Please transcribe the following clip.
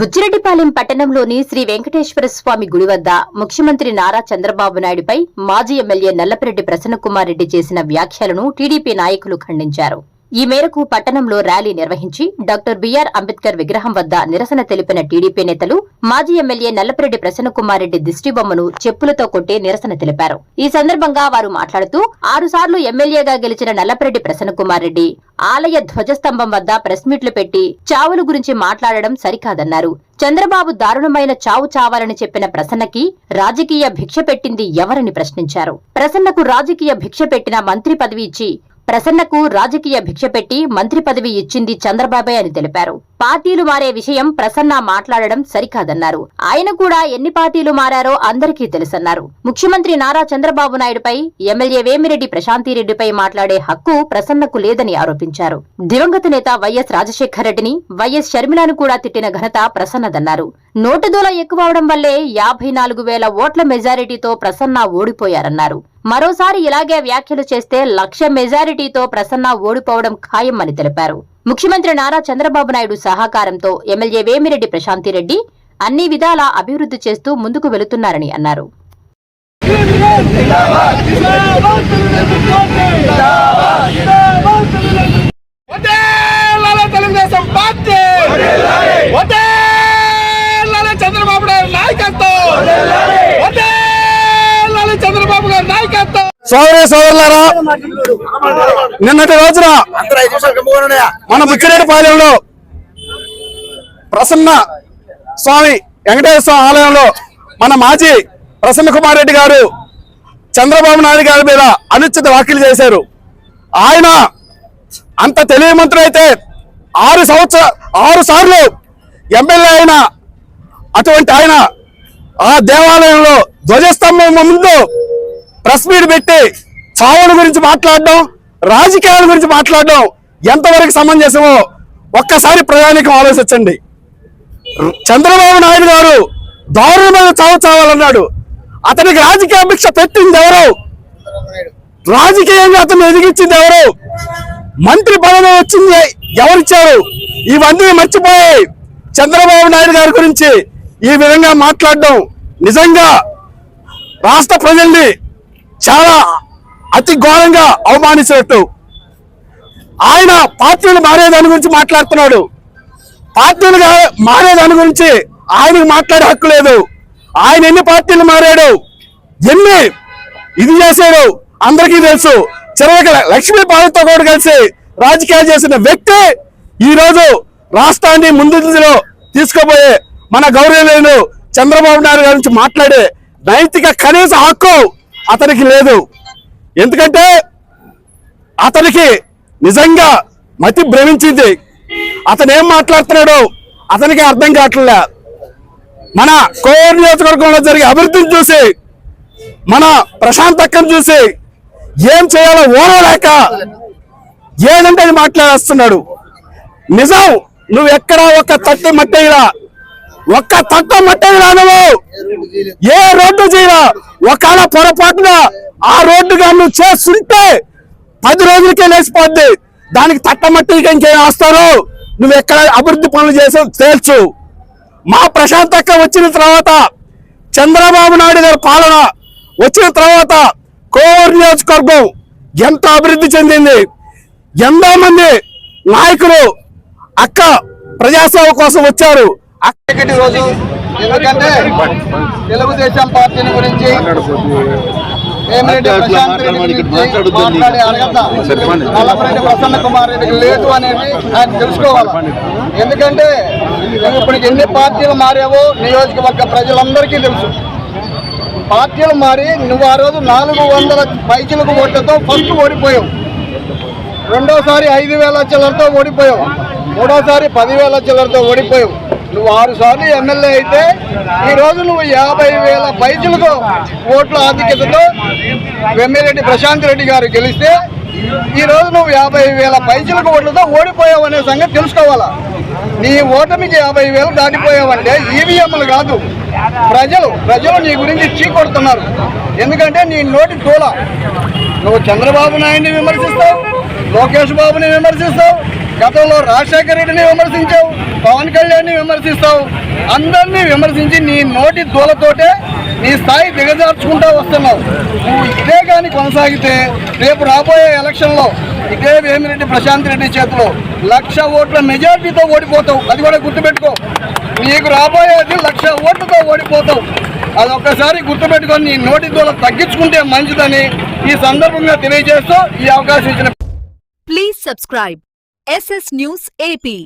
బుచ్చిరెడ్డిపాలెం పట్టణంలోని శ్రీ వెంకటేశ్వర స్వామి గుడి వద్ద ముఖ్యమంత్రి నారా చంద్రబాబు నాయుడుపై మాజీ ఎమ్మెల్యే నల్లపరెడ్డి ప్రసన్నకుమార్ రెడ్డి చేసిన వ్యాఖ్యలను టీడీపీ నాయకులు ఖండించారు. ఈ మేరకు పట్టణంలో ర్యాలీ నిర్వహించి డాక్టర్ బిఆర్ అంబేద్కర్ విగ్రహం వద్ద నిరసన తెలిపిన టీడీపీ నేతలు మాజీ ఎమ్మెల్యే నల్లపరెడ్డి ప్రసన్నకుమారెడ్డి దిష్టిబొమ్మను చెప్పులతో కొట్టి నిరసన తెలిపారు. ఈ సందర్భంగా వారు మాట్లాడుతూ ఆరుసార్లు ఎమ్మెల్యేగా గెలిచిన నల్లపరెడ్డి ప్రసన్నకుమారెడ్డి ఆలయ ధ్వజస్తంభం వద్ద ప్రెస్ మీట్లు పెట్టి చావుల గురించి మాట్లాడడం సరికాదన్నారు. చంద్రబాబు దారుణమైన చావు చావాలని చెప్పిన ప్రసన్నకి రాజకీయ భిక్ష పెట్టింది ఎవరని ప్రశ్నించారు. ప్రసన్నకు రాజకీయ భిక్ష పెట్టిన మంత్రి పదవి ఇచ్చి ప్రసన్నకు రాజకీయ భిక్ష పెట్టి మంత్రి పదవి ఇచ్చింది చంద్రబాబే అని తెలిపారు. పార్టీలు మారే విషయం ప్రసన్న మాట్లాడడం సరికాదన్నారు. ఆయన కూడా ఎన్ని పార్టీలు మారారో అందరికీ తెలుసన్నారు. ముఖ్యమంత్రి నారా చంద్రబాబు నాయుడుపై ఎమ్మెల్యే వేమిరెడ్డి ప్రశాంతిరెడ్డిపై మాట్లాడే హక్కు ప్రసన్నకు లేదని ఆరోపించారు. దివంగత నేత వైఎస్ రాజశేఖర రెడ్డిని వైఎస్ షర్మిలను కూడా తిట్టిన ఘనత ప్రసన్నదన్నారు. నోటుదోల ఎక్కువ అవడం వల్లే యాభై నాలుగు వేల ఓట్ల మెజారిటీతో ప్రసన్న ఓడిపోయారన్నారు. మరోసారి ఇలాగే వ్యాఖ్యలు చేస్తే లక్ష మెజారిటీతో ప్రసన్న ఓడిపోవడం ఖాయమని తెలిపారు. ముఖ్యమంత్రి నారా చంద్రబాబు నాయుడు సహకారంతో ఎమ్మెల్యే వేమిరెడ్డి ప్రశాంతిరెడ్డి అన్ని విధాలా అభివృద్ధి చేస్తూ ముందుకు వెళుతున్నారని అన్నారు. తెలుగుదేశం పార్టీ వదేలాల చంద్రబాబు నాయుడు నాయకత్వం వదేలాల చంద్రబాబు గారి నాయకత్వం సోదరి సోదరులారా నిన్నటి రోజున మన బుచ్చిరెడ్డిపాలెంలో ప్రసన్న స్వామి వెంకటేశ్వర స్వామి ఆలయంలో మన మాజీ ప్రసన్న కుమార్ రెడ్డి గారు చంద్రబాబు నాయుడు గారి మీద అనుచిత వ్యాఖ్యలు చేశారు. ఆయన అంత తెలియమంతుడైతే ఆరు సంవత్సర ఆరు సార్లు ఎమ్మెల్యే అయిన అటువంటి ఆయన ఆ దేవాలయంలో ధ్వజస్తంభం ముందు ప్రెస్ మీట్ పెట్టి చావుల గురించి మాట్లాడడం రాజకీయాల గురించి మాట్లాడడం ఎంతవరకు సమంజసమో ఒక్కసారి ప్రయాణికం ఆలోచించండి. చంద్రబాబు నాయుడు గారు దారుణమైన చావు చావాలన్నాడు. అతనికి రాజకీయ భిక్ష పెట్టింది ఎవరు? రాజకీయంగా అతను ఎదిగించింది ఎవరు? మంత్రి పదవి వచ్చింది ఎవరిచ్చారు? ఇవన్నీ మర్చిపోయాయి చంద్రబాబు నాయుడు గారి గురించి ఈ విధంగా మాట్లాడడం నిజంగా రాష్ట్ర ప్రజల్ని చాలా అతి ఘోరంగా అవమానించినట్టు. ఆయన పార్టీలు మారేదాని గురించి మాట్లాడుతున్నాడు. పార్టీలు మారేదాని మారే దాని గురించి ఆయనకు మాట్లాడే హక్కు లేదు. ఆయన ఎన్ని పార్టీలు మారాడు? ఎన్ని ఇది చేశాడు? అందరికీ తెలుసు. చివరికి లక్ష్మీ పాలతో కూడా కలిసి రాజకీయాలు చేసిన వ్యక్తి ఈరోజు రాష్ట్రాన్ని ముందులో తీసుకుపోయే మన గౌరవలేను చంద్రబాబు నాయుడు గారి నుంచి మాట్లాడే నైతిక కనీస హక్కు అతనికి లేదు. ఎందుకంటే అతనికి నిజంగా మతి భ్రమించింది. అతను ఏం మాట్లాడుతున్నాడు అతనికి అర్థం కావట్లే. మన కోవూరు నియోజకవర్గంలో జరిగే అభివృద్ధిని చూసి మన ప్రశాంత్ అక్కను చూసి ఏం చేయాలో ఓడలేక ఏదంటే అది మాట్లాడేస్తున్నాడు. నిజం నువ్వు ఎక్కడ ఒక్క తట్టి మట్టేయరా ఒక్క తట్ట మట్టేయరా నువ్వు? ఏ రోడ్డు చేయరా? ఒకవేళ పొరపాటున ఆ రోడ్డుగా నువ్వు చేస్తుంటే పది రోజులకే లేచిపోద్ది. దానికి తట్టమట్టిగా ఇంకేం వేస్తారు నువ్వు ఎక్కడ అభివృద్ధి పనులు చేసావు తేల్చు. మా ప్రశాంత్ అక్క వచ్చిన తర్వాత చంద్రబాబు నాయుడు గారి పాలన వచ్చిన తర్వాత కోవూరు నియోజకవర్గం ఎంత అభివృద్ధి చెందింది. ఎంతో మంది నాయకులు అక్క ప్రజాసేవ కోసం వచ్చారు. అక్క రోజు ఎందుకంటే తెలుగుదేశం పార్టీని గురించి నల్లపరెడ్డి ప్రసన్న కుమార్ రెడ్డికి లేదు అనేది ఆయన తెలుసుకోవాలి. ఎందుకంటే నువ్వు ఇప్పుడు ఎన్ని పార్టీలు మారావో నియోజకవర్గ ప్రజలందరికీ తెలుసు. పార్టీలు మారి నువ్వు ఆ రోజు నాలుగు వందల పైచిలకు ఓట్లతో ఫస్ట్ ఓడిపోయావు. రెండోసారి ఐదు వేల చిల్లరతో ఓడిపోయావు. మూడోసారి పదివేల చిల్లరతో ఓడిపోయావు. నువ్వు ఆరు సార్లు ఎమ్మెల్యే అయితే ఈ రోజు నువ్వు యాభై వేల పైచులకు ఓట్ల ఆధిక్యతతో వెమ్మిరెడ్డి ప్రశాంత్ రెడ్డి గారు గెలిస్తే ఈ రోజు నువ్వు యాభై వేల పైచులకు ఓట్లతో ఓడిపోయావు అనే సంగతి తెలుసుకోవాలా? నీ ఓటమికి యాభై వేలు దాటిపోయావంటే ఈవీఎంలు కాదు. ప్రజలు ప్రజలు నీ గురించి చీకొడుతున్నారు ఎందుకంటే నీ నోటి తోల. నువ్వు చంద్రబాబు నాయుడిని విమర్శిస్తావు లోకేష్ బాబుని విమర్శిస్తావు గతంలో రాజశేఖర రెడ్డిని విమర్శించావు. పవన్ కళ్యాణ్ని విమర్శిస్తావు. అందరినీ విమర్శించి నీ నోటి దూలతోటే నీ స్థాయి దిగజార్చుకుంటా వస్తున్నావు. నువ్వు ఇదే కానీ కొనసాగితే రేపు రాబోయే ఎలక్షన్లో ఇదే వేమిరెడ్డి ప్రశాంత్ రెడ్డి చేతిలో లక్ష ఓట్ల మెజార్టీతో ఓడిపోతావు. అది కూడా గుర్తుపెట్టుకో. నీకు రాబోయేది లక్ష ఓట్లతో ఓడిపోతావు. అది ఒక్కసారి గుర్తుపెట్టుకొని నీ నోటి దూల తగ్గించుకుంటే మంచిదని ఈ సందర్భంగా తెలియజేస్తూ ఈ అవకాశం ఇచ్చిన please subscribe SS news AP